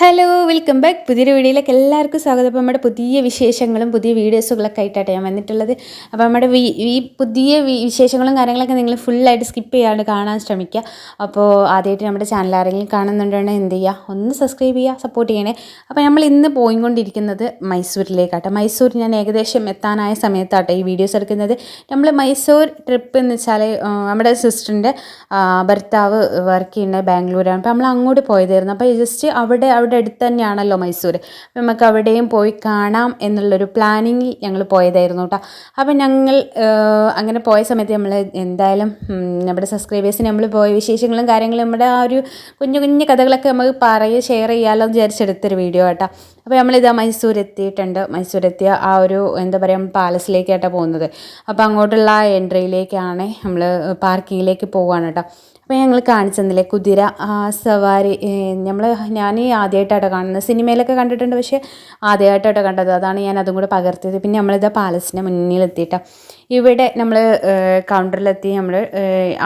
Hello welcome back പുതിയൊരു വീഡിയോയിലേക്ക് എല്ലാവർക്കും സ്വാഗതം. അപ്പോൾ നമ്മുടെ പുതിയ വിശേഷങ്ങളും പുതിയ വീഡിയോസുകളൊക്കെ ആയിട്ടാണ് ഞാൻ വന്നിട്ടുള്ളത്. അപ്പോൾ നമ്മുടെ ഈ പുതിയ വിശേഷങ്ങളും കാര്യങ്ങളൊക്കെ നിങ്ങൾ ഫുള്ളായിട്ട് സ്കിപ്പ് ചെയ്യാണ്ട് കാണാൻ ശ്രമിക്കുക. അപ്പോൾ ആദ്യമായിട്ട് നമ്മുടെ ചാനൽ ആരെങ്കിലും കാണുന്നുണ്ടെങ്കിൽ എന്ത് ചെയ്യുക? ഒന്ന് സബ്സ്ക്രൈബ് ചെയ്യുക സപ്പോർട്ട് ചെയ്യണേ. അപ്പോൾ നമ്മൾ ഇന്ന് പോയിക്കൊണ്ടിരിക്കുന്നത് മൈസൂരിലേക്കാട്ടോ. മൈസൂർ ഞാൻ ഏകദേശം എത്താനായ സമയത്താട്ടെ ഈ വീഡിയോസ് എടുക്കുന്നത്. നമ്മൾ മൈസൂർ ട്രിപ്പ് എന്ന് വെച്ചാൽ നമ്മുടെ സിസ്റ്ററിന്റെ ഭർത്താവ് വർക്ക് ചെയ്യുന്ന ബാംഗ്ലൂരാണ്. അപ്പോൾ നമ്മൾ അങ്ങോട്ട് പോയതായിരുന്നു. അപ്പോൾ ജസ്റ്റ് അവിടെ അവിടെ അടുത്ത് തന്നെയാണല്ലോ മൈസൂർ നമുക്ക് അവിടെയും പോയി കാണാം എന്നുള്ളൊരു പ്ലാനിങ്ങിൽ ഞങ്ങൾ പോയതായിരുന്നു കേട്ടോ അപ്പം ഞങ്ങൾ അങ്ങനെ പോയ സമയത്ത് നമ്മൾ എന്തായാലും നമ്മുടെ സബ്സ്ക്രൈബേഴ്സിന് നമ്മൾ പോയ വിശേഷങ്ങളും കാര്യങ്ങളും നമ്മുടെ ആ ഒരു കുഞ്ഞു കുഞ്ഞു കഥകളൊക്കെ നമുക്ക് പറയുക ഷെയർ ചെയ്യാമല്ലോ എന്ന് വിചാരിച്ചെടുത്തൊരു വീഡിയോ കേട്ടോ അപ്പോൾ നമ്മളിതാ മൈസൂർ എത്തിയിട്ടുണ്ട് മൈസൂർ എത്തിയ ആ ഒരു എന്താ പറയുക പാലസിലേക്കായിട്ടാണ് പോകുന്നത്. അപ്പോൾ അങ്ങോട്ടുള്ള എൻട്രിയിലേക്കാണ് നമ്മൾ പാർക്കിങ്ങിലേക്ക് പോവുകയാണ് കേട്ടോ. അപ്പോൾ ഞങ്ങൾ കാണിച്ചെന്നില്ലേ കുതിര സവാരി നമ്മൾ ഞാൻ ആദ്യമായിട്ടാട്ടോ കാണുന്നത്. സിനിമയിലൊക്കെ കണ്ടിട്ടുണ്ട് പക്ഷേ ആദ്യമായിട്ടാട്ടോ കണ്ടത്. അതാണ് ഞാൻ അതും കൂടെ പകർത്തിയത്. പിന്നെ നമ്മളിതാ പാലസിന്റെ മുന്നിലെത്തിയിട്ടാ. ഇവിടെ നമ്മൾ കൗണ്ടറിലെത്തി നമ്മൾ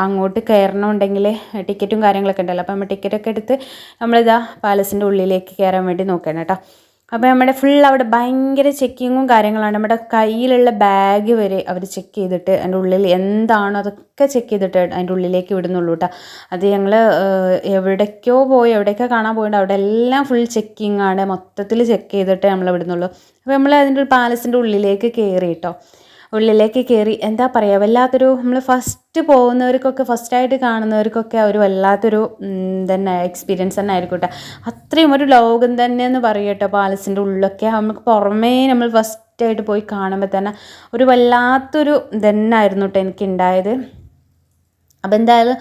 അങ്ങോട്ട് കയറണമെന്നുണ്ടെങ്കിൽ ടിക്കറ്റും കാര്യങ്ങളൊക്കെ ഉണ്ടല്ലോ. അപ്പോൾ നമ്മൾ ടിക്കറ്റൊക്കെ എടുത്ത് നമ്മളിതാ പാലസിന്റെ ഉള്ളിലേക്ക് കയറാൻ വേണ്ടി നോക്കണം കേട്ടോ. അപ്പോൾ നമ്മുടെ ഫുൾ അവിടെ ഭയങ്കര ചെക്കിങ്ങും കാര്യങ്ങളാണ്. നമ്മുടെ കയ്യിലുള്ള ബാഗ് വരെ അവർ ചെക്ക് ചെയ്തിട്ട് അതിന്റെ ഉള്ളിൽ എന്താണോ അതൊക്കെ ചെക്ക് ചെയ്തിട്ട് അതിന്റെ ഉള്ളിലേക്ക് വിടുന്നുള്ളൂ കേട്ടോ അത് ഞങ്ങൾ എവിടേക്കോ പോയി എവിടെയൊക്കെ കാണാൻ പോയിട്ട് അവിടെ എല്ലാം ഫുൾ ചെക്കിങ്ങാണ് മൊത്തത്തിൽ ചെക്ക് ചെയ്തിട്ട് നമ്മൾ വിടുന്നുള്ളൂ. അപ്പോൾ നമ്മൾ അതിന്റെ പാലസിന്റെ ഉള്ളിലേക്ക് കയറി കേട്ടോ ഉള്ളിലേക്ക് കയറി എന്താ പറയുക വല്ലാത്തൊരു നമ്മൾ ഫസ്റ്റ് പോകുന്നവർക്കൊക്കെ ഫസ്റ്റായിട്ട് കാണുന്നവർക്കൊക്കെ ഒരു വല്ലാത്തൊരു തന്നെ എക്സ്പീരിയൻസ് തന്നെ ആയിരിക്കും കേട്ടോ അത്രയും ഒരു ലോകം തന്നെ എന്ന് പാലസിന്റെ ഉള്ളിലൊക്കെ നമുക്ക് പുറമേ നമ്മൾ ഫസ്റ്റായിട്ട് പോയി കാണുമ്പോൾ തന്നെ ഒരു വല്ലാത്തൊരു തന്നെ ആയിരുന്നു കേട്ടോ എനിക്ക് ഉണ്ടായത് അപ്പോൾ എന്തായാലും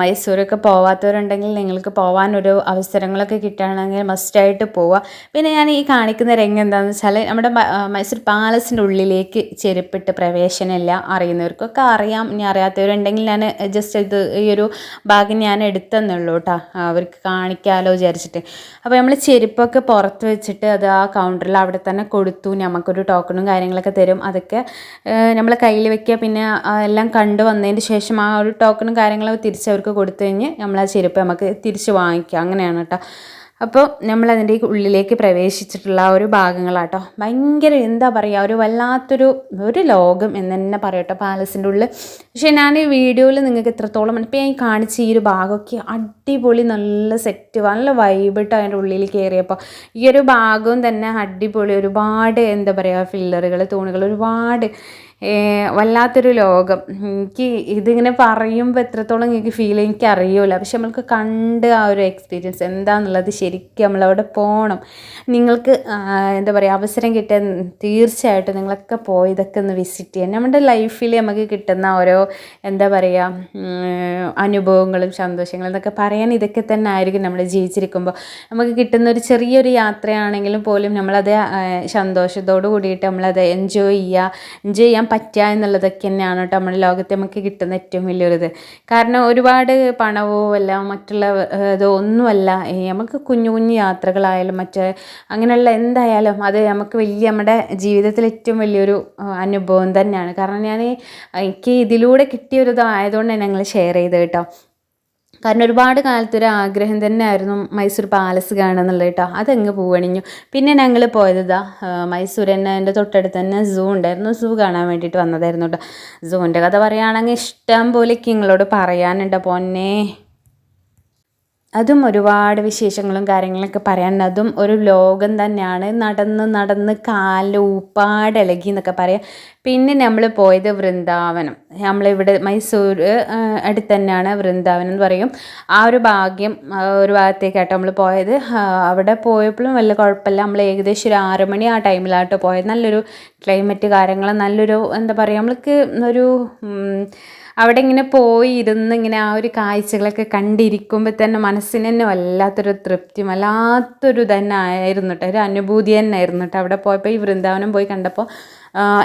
മൈസൂരൊക്കെ പോവാത്തവരുണ്ടെങ്കിൽ നിങ്ങൾക്ക് പോകാനൊരു അവസരങ്ങളൊക്കെ കിട്ടുകയാണെങ്കിൽ മസ്റ്റായിട്ട് പോവുക പിന്നെ ഞാൻ ഈ കാണിക്കുന്ന രംഗം എന്താണെന്ന് വെച്ചാൽ നമ്മുടെ മൈസൂർ പാലസിന്റെ ഉള്ളിലേക്ക് ചെരുപ്പിട്ട് പ്രവേശനമില്ല അറിയുന്നവർക്കൊക്കെ അറിയാം. ഇനി അറിയാത്തവരുണ്ടെങ്കിൽ ഞാൻ ജസ്റ്റ് ഇത് ഈ ഒരു ഭാഗം ഞാൻ എടുത്തെന്നുള്ളൂ കേട്ടോ. അവർക്ക് കാണിക്കാമല്ലോ വിചാരിച്ചിട്ട്. അപ്പോൾ നമ്മൾ ചെരുപ്പൊക്കെ പുറത്ത് വെച്ചിട്ട് അത് ആ കൗണ്ടറിൽ അവിടെ തന്നെ കൊടുത്തു. നമുക്കൊരു ടോക്കണും കാര്യങ്ങളൊക്കെ തരും. അതൊക്കെ നമ്മൾ കയ്യിൽ വെക്കുക. പിന്നെ എല്ലാം കണ്ടു വന്നതിന് ശേഷം ആ ഒരു ടോക്കണും കാര്യങ്ങളും തിരിച്ച് അവർക്ക് കൊടുത്തു കഴിഞ്ഞ് നമ്മൾ ആ ചെരുപ്പ് നമുക്ക് തിരിച്ച് വാങ്ങിക്കുക അങ്ങനെയാണ് കേട്ടോ. അപ്പോൾ നമ്മൾ അതിന്റെ ഉള്ളിലേക്ക് പ്രവേശിച്ചിട്ടുള്ള ഒരു ഭാഗങ്ങളാട്ടോ. ഭയങ്കര എന്താ പറയുക ഒരു വല്ലാത്തൊരു ഒരു ലോകം എന്ന് തന്നെ പറയട്ടോ പാലസിന്റെ ഉള്ളിൽ. പക്ഷേ ഞാൻ ഈ വീഡിയോയിൽ നിങ്ങൾക്ക് എത്രത്തോളം ഇപ്പം ഞാൻ കാണിച്ച ഈ ഒരു ഭാഗമൊക്കെ അടിപൊളി നല്ല സെറ്റ് നല്ല വൈബിട്ട് അതിന്റെ ഉള്ളിൽ കയറിയപ്പോൾ. ഈ ഒരു ഭാഗവും തന്നെ അടിപൊളി ഒരുപാട് എന്താ പറയുക ഫില്ലറുകൾ തൂണുകൾ ഒരുപാട് വല്ലാത്തൊരു ലോകം. എനിക്ക് ഇതിങ്ങനെ പറയുമ്പോൾ എത്രത്തോളം എനിക്ക് ഫീൽ എനിക്ക് അറിയില്ല പക്ഷെ നമ്മൾക്ക് കണ്ട് ആ ഒരു എക്സ്പീരിയൻസ് എന്താണെന്നുള്ളത് ശരിക്കും നമ്മളവിടെ പോകണം നിങ്ങൾക്ക് എന്താ പറയുക അവസരം കിട്ടിയ തീർച്ചയായിട്ടും നിങ്ങളൊക്കെ പോയി ഇതൊക്കെ ഒന്ന് വിസിറ്റ് ചെയ്യാൻ. നമ്മുടെ ലൈഫിൽ നമുക്ക് കിട്ടുന്ന ഓരോ എന്താ പറയുക അനുഭവങ്ങളും സന്തോഷങ്ങളും എന്നൊക്കെ പറയാൻ ഇതൊക്കെ തന്നെ ആയിരിക്കും നമ്മൾ ജീവിച്ചിരിക്കുമ്പോൾ നമുക്ക് കിട്ടുന്ന ഒരു ചെറിയൊരു യാത്രയാണെങ്കിലും പോലും നമ്മളത് സന്തോഷത്തോട് കൂടിയിട്ട് നമ്മളത് എൻജോയ് ചെയ്യുക. എൻജോയ് ചെയ്യാൻ പറ്റുക എന്നുള്ളതൊക്കെ തന്നെയാണ് കേട്ടോ നമ്മുടെ ലോകത്ത് നമുക്ക് കിട്ടുന്ന ഏറ്റവും വലിയൊരു ഇത് കാരണം ഒരുപാട് പണവോ അല്ല മറ്റുള്ള ഇതോ ഒന്നുമല്ല. നമുക്ക് കുഞ്ഞു കുഞ്ഞു യാത്രകളായാലും മറ്റ് അങ്ങനെയുള്ള എന്തായാലും അത് നമുക്ക് വലിയ നമ്മുടെ ജീവിതത്തിൽ ഏറ്റവും വലിയൊരു അനുഭവം തന്നെയാണ്. കാരണം ഞാൻ എനിക്ക് ഇതിലൂടെ കിട്ടിയ ഒരു ഇതായതുകൊണ്ട് തന്നെ ഞങ്ങൾ ഷെയർ ചെയ്ത് കേട്ടോ. കാരണം ഒരുപാട് കാലത്തൊരു ആഗ്രഹം തന്നെയായിരുന്നു മൈസൂർ പാലസ് കാണുക എന്നുള്ളത് കേട്ടോ. അതങ്ങ് പോവണിഞ്ഞു. പിന്നെ ഞങ്ങൾ പോയത് ഇതാ മൈസൂർ തന്നെ എന്റെ തൊട്ടടുത്ത് തന്നെ സൂ ഉണ്ടായിരുന്നു. സൂ കാണാൻ വേണ്ടിയിട്ട് വന്നതായിരുന്നു കേട്ടോ. സൂവിന്റെ കഥ പറയുകയാണെങ്കിൽ ഇഷ്ടം പോലെ നിങ്ങളോട് പറയാനുണ്ട്. പൊന്നേ. അതും ഒരുപാട് വിശേഷങ്ങളും കാര്യങ്ങളൊക്കെ പറയാനുണ്ട്. അതും ഒരു ലോകം തന്നെയാണ്. നടന്ന് നടന്ന് കാലിൽ ഊപ്പാട് ഇളകി എന്നൊക്കെ പറയാം. പിന്നെ നമ്മൾ പോയത് വൃന്ദാവനം. നമ്മളിവിടെ മൈസൂർ അടുത്ത് തന്നെയാണ് വൃന്ദാവനം എന്ന് പറയും. ആ ഒരു ഭാഗ്യം ഒരു ഭാഗത്തേക്കാട്ടോ നമ്മൾ പോയത്. അവിടെ പോയപ്പോഴും വലിയ കുഴപ്പമില്ല. നമ്മൾ ഏകദേശം ഒരു ആറ് മണി ആ ടൈമിലാട്ടോ പോയത്. നല്ലൊരു ക്ലൈമറ്റ് കാര്യങ്ങൾ നല്ലൊരു എന്താ പറയുക നമ്മൾക്ക് ഒരു അവിടെ ഇങ്ങനെ പോയി ഇരുന്ന് ഇങ്ങനെ ആ ഒരു കാഴ്ചകളൊക്കെ കണ്ടിരിക്കുമ്പോൾ തന്നെ മനസ്സിന് തന്നെ വല്ലാത്തൊരു തൃപ്തി വല്ലാത്തൊരു തന്നെ ആയിരുന്നു കേട്ടോ ഒരു അനുഭൂതി തന്നെ ആയിരുന്നു കേട്ടോ അവിടെ പോയപ്പോൾ ഈ വൃന്ദാവനം പോയി കണ്ടപ്പോൾ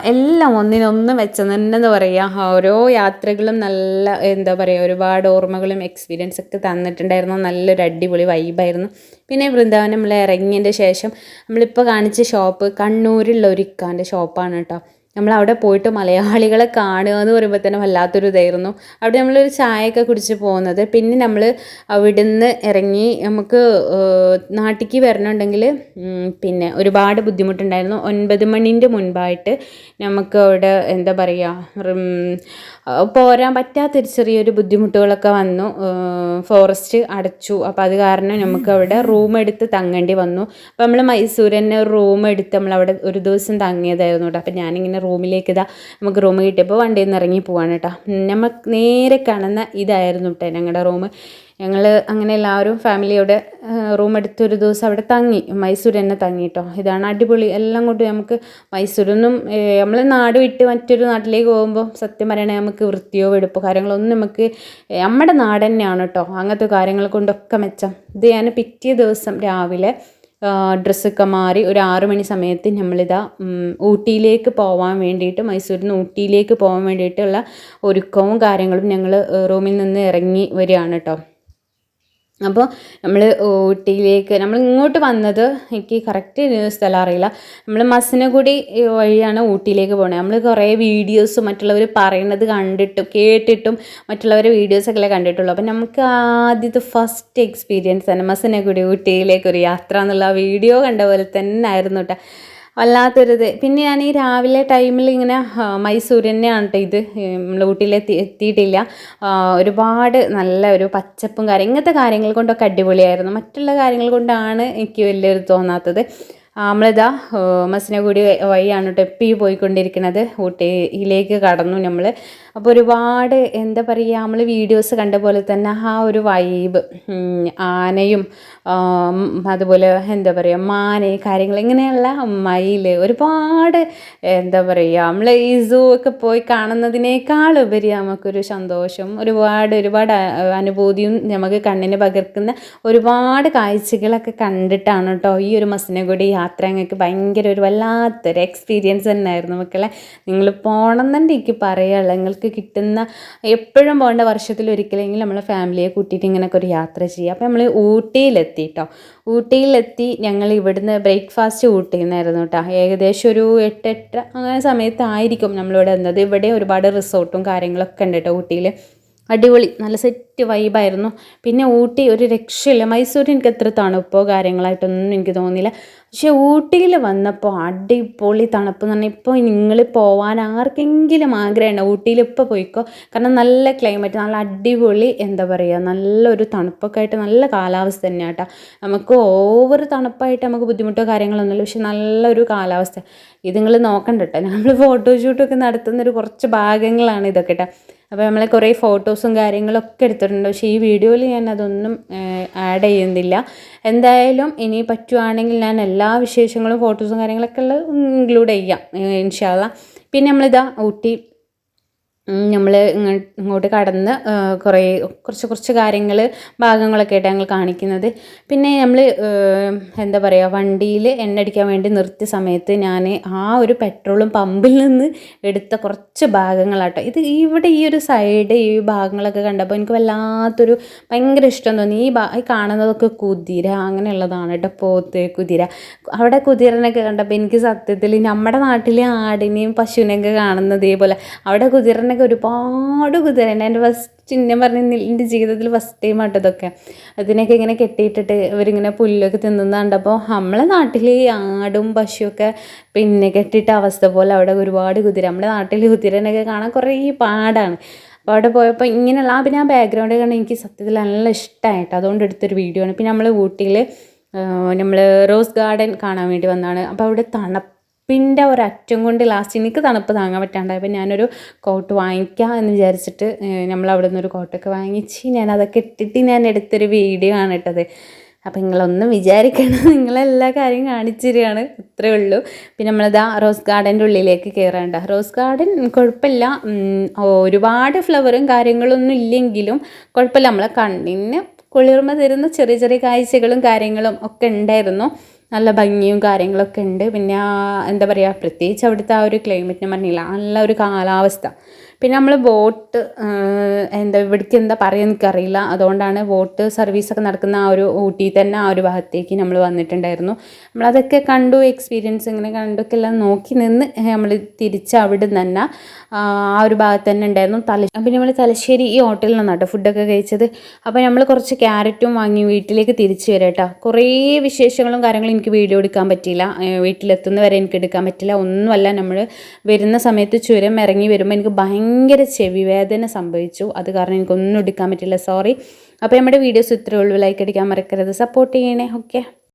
എല്ലാം ഒന്നിനൊന്നും വെച്ചെന്ന് പറയുക ഓരോ യാത്രകളും നല്ല എന്താ പറയുക ഒരുപാട് ഓർമ്മകളും എക്സ്പീരിയൻസ് ഒക്കെ തന്നിട്ടുണ്ടായിരുന്നു. നല്ലൊരു അടിപൊളി വൈബായിരുന്നു പിന്നെ വൃന്ദാവനം നമ്മൾ ഇറങ്ങിയതിന്റെ ശേഷം നമ്മളിപ്പോൾ കാണിച്ച ഷോപ്പ് കണ്ണൂരിലുള്ള ഒരു ഇക്കാന്റെ ഷോപ്പാണ് കേട്ടോ നമ്മൾ അവിടെ പോയിട്ട് മലയാളികളെ കാണുക എന്ന് പറയുമ്പോൾ തന്നെ വല്ലാത്തൊരു ഇതായിരുന്നു. അവിടെ നമ്മളൊരു ചായയൊക്കെ കുടിച്ച് പോകുന്നത്. പിന്നെ നമ്മൾ അവിടുന്ന് ഇറങ്ങി നമുക്ക് നാട്ടിലേക്ക് വരണമുണ്ടെങ്കിൽ പിന്നെ ഒരുപാട് ബുദ്ധിമുട്ടുണ്ടായിരുന്നു. ഒൻപത് മണിന്റെ മുൻപായിട്ട് നമുക്ക് അവിടെ എന്താ പറയുക പോരാൻ പറ്റാത്തൊരു ചെറിയൊരു ബുദ്ധിമുട്ടുകളൊക്കെ വന്നു. ഫോറസ്റ്റ് അടച്ചു. അപ്പോൾ അത് കാരണം നമുക്ക് അവിടെ റൂം എടുത്ത് തങ്ങേണ്ടി വന്നു. അപ്പോൾ നമ്മൾ മൈസൂർ തന്നെ റൂം എടുത്ത് നമ്മൾ അവിടെ ഒരു ദിവസം തങ്ങിയതായിരുന്നു കേട്ടോ. അപ്പോൾ ഞാനിങ്ങനെ റൂമിലേക്ക് ഇതാ നമുക്ക് റൂം കിട്ടിയപ്പോൾ വണ്ടിയിൽ നിന്ന് ഇറങ്ങി പോവാണ് കേട്ടോ. നമ്മൾ നേരെ കാണുന്ന ഇതായിരുന്നു കേട്ടോ ഞങ്ങളുടെ റൂം ഞങ്ങൾ അങ്ങനെ എല്ലാവരും ഫാമിലിയോടെ റൂം എടുത്ത് ഒരു ദിവസം അവിടെ തങ്ങി. മൈസൂർ തന്നെ തങ്ങി കേട്ടോ ഇതാണ് അടിപൊളി. എല്ലാം കൊണ്ട് നമുക്ക് മൈസൂരൊന്നും നമ്മൾ നാട് വിട്ട് മറ്റൊരു നാട്ടിലേക്ക് പോകുമ്പോൾ സത്യം പറയണേ നമുക്ക് വൃത്തിയോ വെടുപ്പോ കാര്യങ്ങളൊന്നും നമുക്ക് നമ്മുടെ നാട് തന്നെയാണ് കേട്ടോ അങ്ങനത്തെ കാര്യങ്ങൾ കൊണ്ടൊക്കെ മെച്ചം. ഇത് ഞാൻ പിറ്റേ ദിവസം രാവിലെ ഡ്രസ്സൊക്കെ മാറി ഒരു ആറു മണി സമയത്ത് നമ്മളിതാ ഊട്ടിയിലേക്ക് പോകാൻ വേണ്ടിയിട്ട് മൈസൂരിൽ നിന്ന് ഊട്ടിയിലേക്ക് പോകാൻ വേണ്ടിയിട്ടുള്ള ഒരുക്കവും കാര്യങ്ങളും ഞങ്ങൾ റൂമിൽ നിന്ന് ഇറങ്ങി വരികയാണ് കേട്ടോ അപ്പോൾ നമ്മൾ ഊട്ടിയിലേക്ക് നമ്മൾ ഇങ്ങോട്ട് വന്നത് എനിക്ക് കറക്റ്റ് സ്ഥലം അറിയില്ല. നമ്മൾ മസനഗുഡി വഴിയാണ് ഊട്ടിയിലേക്ക് പോകുന്നത് നമ്മൾ കുറേ വീഡിയോസും മറ്റുള്ളവർ പറയുന്നത് കണ്ടിട്ടും കേട്ടിട്ടും മറ്റുള്ളവരെ വീഡിയോസൊക്കെ കണ്ടിട്ടുള്ളൂ. അപ്പം നമുക്ക് ആദ്യത്തെ ഫസ്റ്റ് എക്സ്പീരിയൻസ് തന്നെ മസനഗുഡി ഊട്ടിയിലേക്ക് ഒരു യാത്ര എന്നുള്ള വീഡിയോ കണ്ട പോലെ തന്നെ ആയിരുന്നു കേട്ടോ വല്ലാത്തൊരിത്. പിന്നെ ഞാൻ ഈ രാവിലെ ടൈമിൽ ഇങ്ങനെ മൈസൂർ തന്നെയാണ് കേട്ടോ ഇത് നമ്മൾ ഊട്ടിയിലെത്തി എത്തിയിട്ടില്ല. ഒരുപാട് നല്ല ഒരു പച്ചപ്പും കാര്യം ഇങ്ങനത്തെ കാര്യങ്ങൾ കൊണ്ടൊക്കെ അടിപൊളിയായിരുന്നു. മറ്റുള്ള കാര്യങ്ങൾ കൊണ്ടാണ് എനിക്ക് വലിയൊരു തോന്നാത്തത്. നമ്മളിതാ മസിനഗുഡി വഴിയാണ് കേട്ടോ എപ്പോഴും പോയിക്കൊണ്ടിരിക്കുന്നത് ഊട്ടിയിലേക്ക് കടന്നു നമ്മൾ അപ്പോൾ ഒരുപാട് എന്താ പറയുക നമ്മൾ വീഡിയോസ് കണ്ട പോലെ തന്നെ ആ ഒരു വൈബ് ആനയും അതുപോലെ എന്താ പറയുക മാന കാര്യങ്ങൾ ഇങ്ങനെയുള്ള മയിൽ ഒരുപാട് എന്താ പറയുക നമ്മൾ ഈ സൂ ഒക്കെ പോയി കാണുന്നതിനേക്കാൾ ഉപരി നമുക്കൊരു സന്തോഷം ഒരുപാട് ഒരുപാട് അനുഭൂതിയും നമുക്ക് കണ്ണിന് പകർക്കുന്ന ഒരുപാട് കാഴ്ചകളൊക്കെ കണ്ടിട്ടാണ് കേട്ടോ ഈ ഒരു മസിനഗുഡി യാത്ര. ഞങ്ങൾക്ക് ഭയങ്കര ഒരു വല്ലാത്തൊരു എക്സ്പീരിയൻസ് തന്നെയായിരുന്നു മക്കളെ. നിങ്ങൾ പോകണം തന്നെ എനിക്ക് നിങ്ങൾക്ക് കിട്ടുന്ന എപ്പോഴും പോകേണ്ട വർഷത്തിൽ ഒരിക്കലെങ്കിലും നമ്മളെ ഫാമിലിയെ കൂട്ടിയിട്ട് ഇങ്ങനെയൊക്കെ ഒരു യാത്ര ചെയ്യുക. അപ്പോൾ നമ്മൾ ഊട്ടിയിലെത്തി കേട്ടോ ഊട്ടിയിലെത്തി ഞങ്ങൾ ഇവിടുന്ന് ബ്രേക്ക്ഫാസ്റ്റ് ഊട്ടിയിൽ നിന്നായിരുന്നു കേട്ടോ ഏകദേശം ഒരു എട്ട് എട്ട് അങ്ങനെ സമയത്തായിരിക്കും നമ്മളിവിടെ എന്നത്. ഇവിടെ ഒരുപാട് റിസോർട്ടും കാര്യങ്ങളൊക്കെ ഉണ്ട് കേട്ടോ ഊട്ടിയിൽ അടിപൊളി നല്ല സെറ്റ് വൈബായിരുന്നു പിന്നെ ഊട്ടി ഒരു രക്ഷയില്ല. മൈസൂരിൽ എനിക്ക് എത്ര തണുപ്പോ കാര്യങ്ങളായിട്ടൊന്നും എനിക്ക് തോന്നിയില്ല. പക്ഷേ ഊട്ടിയിൽ വന്നപ്പോൾ അടിപൊളി തണുപ്പ് എന്ന് പറഞ്ഞാൽ ഇപ്പോൾ നിങ്ങൾ പോവാൻ ആർക്കെങ്കിലും ആഗ്രഹമുണ്ട്? ഊട്ടിയിൽ ഇപ്പോൾ പോയിക്കോ? കാരണം നല്ല ക്ലൈമറ്റ് നല്ല അടിപൊളി എന്താ പറയുക നല്ലൊരു തണുപ്പൊക്കെ ആയിട്ട് നല്ല കാലാവസ്ഥ തന്നെയാണ് കേട്ടോ നമുക്ക് ഓവർ തണുപ്പായിട്ട് നമുക്ക് ബുദ്ധിമുട്ടോ കാര്യങ്ങളൊന്നുമില്ല പക്ഷെ നല്ലൊരു കാലാവസ്ഥ. ഇത് നിങ്ങൾ നോക്കണ്ട കേട്ടോ നമ്മൾ ഫോട്ടോഷൂട്ടൊക്കെ നടത്തുന്നൊരു കുറച്ച് ഭാഗങ്ങളാണ് ഇതൊക്കെ കേട്ടോ അപ്പോൾ നമ്മൾ കുറേ ഫോട്ടോസും കാര്യങ്ങളൊക്കെ എടുത്തിട്ടുണ്ട്. പക്ഷേ ഈ വീഡിയോയിൽ ഞാൻ അതൊന്നും ആഡ് ചെയ്യുന്നില്ല. എന്തായാലും ഇനി പറ്റുവാണെങ്കിൽ ഞാൻ എല്ലാ വിശേഷങ്ങളും ഫോട്ടോസും കാര്യങ്ങളൊക്കെ ഉള്ളത് ഇൻക്ലൂഡ് ചെയ്യാം ഇൻഷാല്ല പിന്നെ നമ്മളിതാ ഊട്ടി നമ്മൾ ഇങ്ങോട്ട് കടന്ന് കുറേ കുറച്ച് കുറച്ച് കാര്യങ്ങൾ ഭാഗങ്ങളൊക്കെ ആയിട്ട് ഞങ്ങൾ കാണിക്കുന്നത്. പിന്നെ നമ്മൾ എന്താ പറയുക വണ്ടിയിൽ എണ്ണ അടിക്കാൻ വേണ്ടി നിർത്തിയ സമയത്ത് ഞാൻ ആ ഒരു പെട്രോളും പമ്പിൽ നിന്ന് എടുത്ത കുറച്ച് ഭാഗങ്ങളാട്ടോ. ഇത് ഇവിടെ ഈ ഒരു സൈഡ് ഈ ഭാഗങ്ങളൊക്കെ കണ്ടപ്പോൾ എനിക്ക് വല്ലാത്തൊരു ഭയങ്കര ഇഷ്ടം തോന്നി. ഈ ഈ കാണുന്നതൊക്കെ കുതിര അങ്ങനെയുള്ളതാണ് കേട്ടോ പോത്ത് കുതിര. അവിടെ കുതിരനൊക്കെ കണ്ടപ്പോൾ എനിക്ക് സത്യത്തിൽ നമ്മുടെ നാട്ടിലെ ആടിനെയും പശുവിനെയൊക്കെ കാണുന്നത് ഇതേപോലെ. അവിടെ കുതിരനെ ഒക്കെ ഒരുപാട് കുതിരയുണ്ട് എന്റെ ഫസ്റ്റ് ഞാൻ പറഞ്ഞ എന്റെ ജീവിതത്തിൽ ഫസ്റ്റ് ടൈം ആട്ടതൊക്കെ അതിനൊക്കെ ഇങ്ങനെ കെട്ടിയിട്ടിട്ട് ഇവരിങ്ങനെ പുല്ലൊക്കെ തിന്നുന്ന കണ്ടപ്പോൾ നമ്മളെ നാട്ടിൽ ആടും പശുവൊക്കെ പിന്നെ കെട്ടിയിട്ട അവസ്ഥ പോലെ അവിടെ ഒരുപാട് കുതിര. നമ്മുടെ നാട്ടിൽ കുതിരനൊക്കെ കാണാൻ കുറേ പാടാണ്. അപ്പോൾ അവിടെ പോയപ്പോൾ ഇങ്ങനെയുള്ള ആ പിന്നെ ആ ബാക്ക്ഗ്രൗണ്ട് കാണാൻ എനിക്ക് സത്യത്തിൽ നല്ല ഇഷ്ടമായിട്ട്. അതുകൊണ്ട് എടുത്തൊരു വീഡിയോ ആണ്. പിന്നെ നമ്മൾ ഊട്ടിയിൽ നമ്മൾ റോസ് ഗാർഡൻ കാണാൻ വേണ്ടി വന്നതാണ്. അപ്പോൾ അവിടെ തണുപ്പ് തണുപ്പിന്റെ ഒരറ്റം കൊണ്ട് ലാസ്റ്റ് എനിക്ക് തണുപ്പ് താങ്ങാൻ പറ്റാണ്ടായപ്പോൾ ഞാനൊരു കോട്ട് വാങ്ങിക്കാം എന്ന് വിചാരിച്ചിട്ട് നമ്മൾ അവിടെ നിന്നൊരു കോട്ടൊക്കെ വാങ്ങിച്ച് ഞാൻ അതൊക്കെ ഇട്ടിട്ട് ഞാൻ എടുത്തൊരു വീഡിയോ ആണ് ഇട്ടത്. അപ്പോൾ നിങ്ങളൊന്നും വിചാരിക്കണം നിങ്ങളെല്ലാ കാര്യം കാണിച്ചു തരികയാണ് ഇത്രയേ ഉള്ളൂ. പിന്നെ നമ്മളിതാ റോസ് ഗാർഡന്റെ ഉള്ളിലേക്ക് കയറേണ്ട റോസ് ഗാർഡൻ കുഴപ്പമില്ല. ഒരുപാട് ഫ്ലവറും കാര്യങ്ങളൊന്നും ഇല്ലെങ്കിലും കുഴപ്പമില്ല. നമ്മളെ കണ്ണിന് കുളിർമ തരുന്ന ചെറിയ ചെറിയ കാഴ്ചകളും കാര്യങ്ങളും ഒക്കെ ഉണ്ടായിരുന്നു. നല്ല ഭംഗിയും കാര്യങ്ങളൊക്കെ ഉണ്ട്. പിന്നെ എന്താ പറയുക പ്രത്യേകിച്ച് അവിടുത്തെ ആ ഒരു ക്ലൈമറ്റിന് പറഞ്ഞില്ല. നല്ല ഒരു കാലാവസ്ഥ. പിന്നെ നമ്മൾ ബോട്ട് എന്താ ഇവിടേക്ക് എന്താ പറയുക എനിക്കറിയില്ല. അതുകൊണ്ടാണ് ബോട്ട് സർവീസൊക്കെ നടക്കുന്ന ആ ഒരു ഊട്ടി തന്നെ ആ ഒരു ഭാഗത്തേക്ക് നമ്മൾ വന്നിട്ടുണ്ടായിരുന്നു. നമ്മളതൊക്കെ കണ്ടു എക്സ്പീരിയൻസ് ഇങ്ങനെ കണ്ടൊക്കെ എല്ലാം നോക്കി നിന്ന് നമ്മൾ തിരിച്ച് അവിടെ തന്നെ ആ ഒരു ഭാഗത്ത് തന്നെ ഉണ്ടായിരുന്നു. തല പിന്നെ നമ്മൾ തലശ്ശേരി ഈ ഹോട്ടലിൽ നിന്നാണ് കേട്ടോ ഫുഡൊക്കെ കഴിച്ചത്. അപ്പോൾ നമ്മൾ കുറച്ച് ക്യാരറ്റും വാങ്ങി വീട്ടിലേക്ക് തിരിച്ചു വരാം കേട്ടോ. കുറേ വിശേഷങ്ങളും കാര്യങ്ങളും എനിക്ക് വീഡിയോ എടുക്കാൻ പറ്റിയില്ല. വീട്ടിലെത്തുന്നവരെ വീട്ടിലെത്തുന്ന വരെ എനിക്ക് എടുക്കാൻ പറ്റില്ല. ഒന്നുമല്ല നമ്മൾ വരുന്ന സമയത്ത് ചുരം ഇറങ്ങി വരുമ്പോൾ എനിക്ക് ഭയങ്കര ചെവി വേദന സംഭവിച്ചു. അത് കാരണം എനിക്കൊന്നും എടുക്കാൻ പറ്റില്ല സോറി അപ്പോൾ നമ്മുടെ വീഡിയോസ് ഇത്രയേ ഉള്ളൂ. ലൈക്ക് അടിക്കാൻ മറക്കരുത്. സപ്പോർട്ട് ചെയ്യണേ. ഓക്കെ